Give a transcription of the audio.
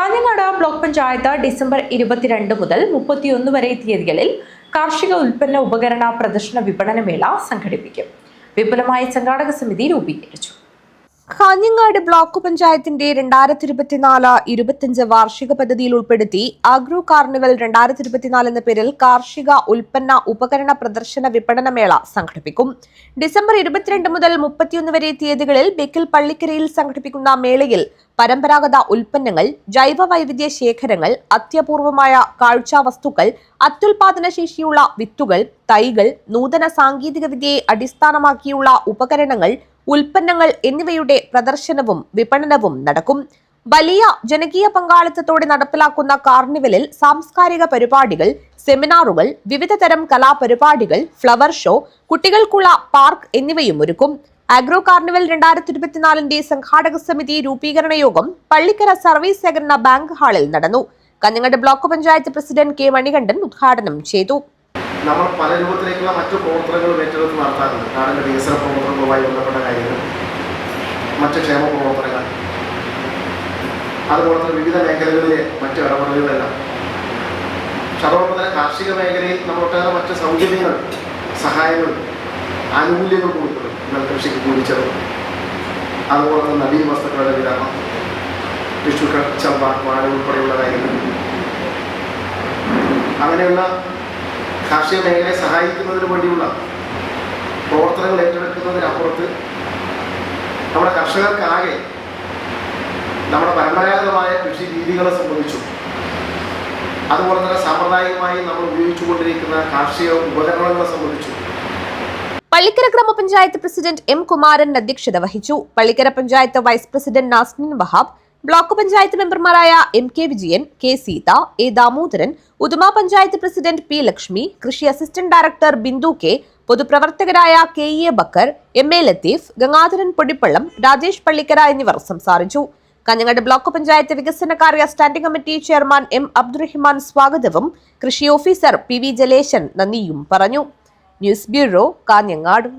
Kanhangad block panchayat December ഇരുപത്തിരണ്ട് മുതൽ മുപ്പത്തിയൊന്ന് വരെ തീയതികളിൽ കാർഷിക ഉൽപ്പന്ന ഉപകരണ പ്രദർശന വിപണന മേള സംഘടിപ്പിക്കും. വിപുലമായ സംഘാടക സമിതി രൂപീകരിച്ചു. കാഞ്ഞങ്ങാട് ബ്ലോക്ക് പഞ്ചായത്തിന്റെ രണ്ടായിരത്തി ഇരുപത്തിനാല് ഇരുപത്തിയഞ്ച് വാർഷിക പദ്ധതിയിൽ ഉൾപ്പെടുത്തി അഗ്രോ കാർണിവൽ രണ്ടായിരത്തി ഇരുപത്തിനാല് എന്ന പേരിൽ കാർഷിക ഉൽപ്പന്ന ഉപകരണ പ്രദർശന വിപണനമേള സംഘടിപ്പിക്കും. ഡിസംബർ ഇരുപത്തിരണ്ട് മുതൽ മുപ്പത്തിയൊന്ന് വരെ തീയതികളിൽ ബെക്കിൽ പള്ളിക്കരയിൽ സംഘടിപ്പിക്കുന്ന മേളയിൽ പരമ്പരാഗത ഉൽപ്പന്നങ്ങൾ ജൈവ വൈവിധ്യ ശേഖരങ്ങൾ അത്യപൂർവമായ കാഴ്ചാ വസ്തുക്കൾ അത്യുൽപാദന ശേഷിയുള്ള വിത്തുകൾ തൈകൾ നൂതന സാങ്കേതിക വിദ്യയെ അടിസ്ഥാനമാക്കിയുള്ള ഉപകരണങ്ങൾ ഉൽപ്പന്നങ്ങൾ എന്നിവയുടെ പ്രദർശനവും വിപണനവും നടക്കും. വലിയ ജനകീയ പങ്കാളിത്തത്തോടെ നടപ്പിലാക്കുന്ന കാർണിവലിൽ സാംസ്കാരിക പരിപാടികൾ സെമിനാറുകൾ വിവിധ തരം കലാപരിപാടികൾ ഫ്ലവർ ഷോ കുട്ടികൾക്കുള്ള പാർക്ക് എന്നിവയും ഒരുക്കും. ആഗ്രോ കാർണിവൽ രണ്ടായിരത്തി ഇരുപത്തിനാലിന്റെ സംഘാടക സമിതി രൂപീകരണ യോഗം പള്ളിക്കര സർവീസ് സഹകരണ ബാങ്ക് ഹാളിൽ നടന്നു. Kanhangad block panchayat president K Manikandan ഉദ്ഘാടനം ചെയ്തു. നമ്മൾ പല രൂപത്തിലേക്കുള്ള മറ്റു പ്രവർത്തനങ്ങളും ഏറ്റെടുത്ത് നടത്താറുണ്ട്. നാടിന്റെ വികസന പ്രവർത്തനങ്ങളുമായി ബന്ധപ്പെട്ട കാര്യങ്ങൾ മറ്റ് ക്ഷേമ പ്രവർത്തനങ്ങൾ അതുപോലെ തന്നെ വിവിധ മേഖലകളിലെ മറ്റ് ഇടപെടലുകളെല്ലാം. പക്ഷെ അതോടൊപ്പം തന്നെ കാർഷിക മേഖലയിൽ നമ്മൾ ഒട്ടേറെ മറ്റ് സൗകര്യങ്ങൾ സഹായങ്ങൾ ആനുകൂല്യങ്ങൾ കൊടുക്കുന്നു എന്നാൽ കൃഷിക്ക് കൂടിച്ചത് അതുപോലെ തന്നെ നവീന വസ്തുക്കളുടെ വിതരണം ടിഷ്യൂ ചമ്പ വാഴ ഉൾപ്പെടെയുള്ള കാര്യങ്ങൾ. അങ്ങനെയുള്ള കാർഷിക മേഖലയെ സഹായിക്കുന്നതിന് വേണ്ടിയുള്ള പ്രവർത്തനങ്ങൾ ഏറ്റെടുക്കുന്നതിനപ്പുറത്ത് നമ്മുടെ കർഷകർക്കാകെ നമ്മുടെ പരമ്പരാഗതമായ കൃഷി രീതികളെ സംബന്ധിച്ചും അതുപോലെ തന്നെ സാമ്പ്രദായികമായി നമ്മൾ ഉപയോഗിച്ചുകൊണ്ടിരിക്കുന്ന കാർഷിക ഉപകരണങ്ങളെ സംബന്ധിച്ചും. പള്ളിക്കര ഗ്രാമപഞ്ചായത്ത് പ്രസിഡന്റ് എം കുമാരൻ അധ്യക്ഷത വഹിച്ചു. Pallikkara panchayat vice president Nasmin Wahab block panchayat മെമ്പർമാരായ M K Vijayan K Seetha A Damodaran Uduma panchayat president P Lakshmi കൃഷി assistant director Bindu K പൊതുപ്രവർത്തകരായ K E A Bakkar M A Latheef Gangadharan Podippallam Rajesh Pallikkara എന്നിവർ സംസാരിച്ചു. Kanhangad block panchayat വികസനകാര്യ standing committee chairman M Abdurahiman സ്വാഗതവും കൃഷി officer P V Jaleshan നന്ദിയും പറഞ്ഞു. News bureau Kanhangad.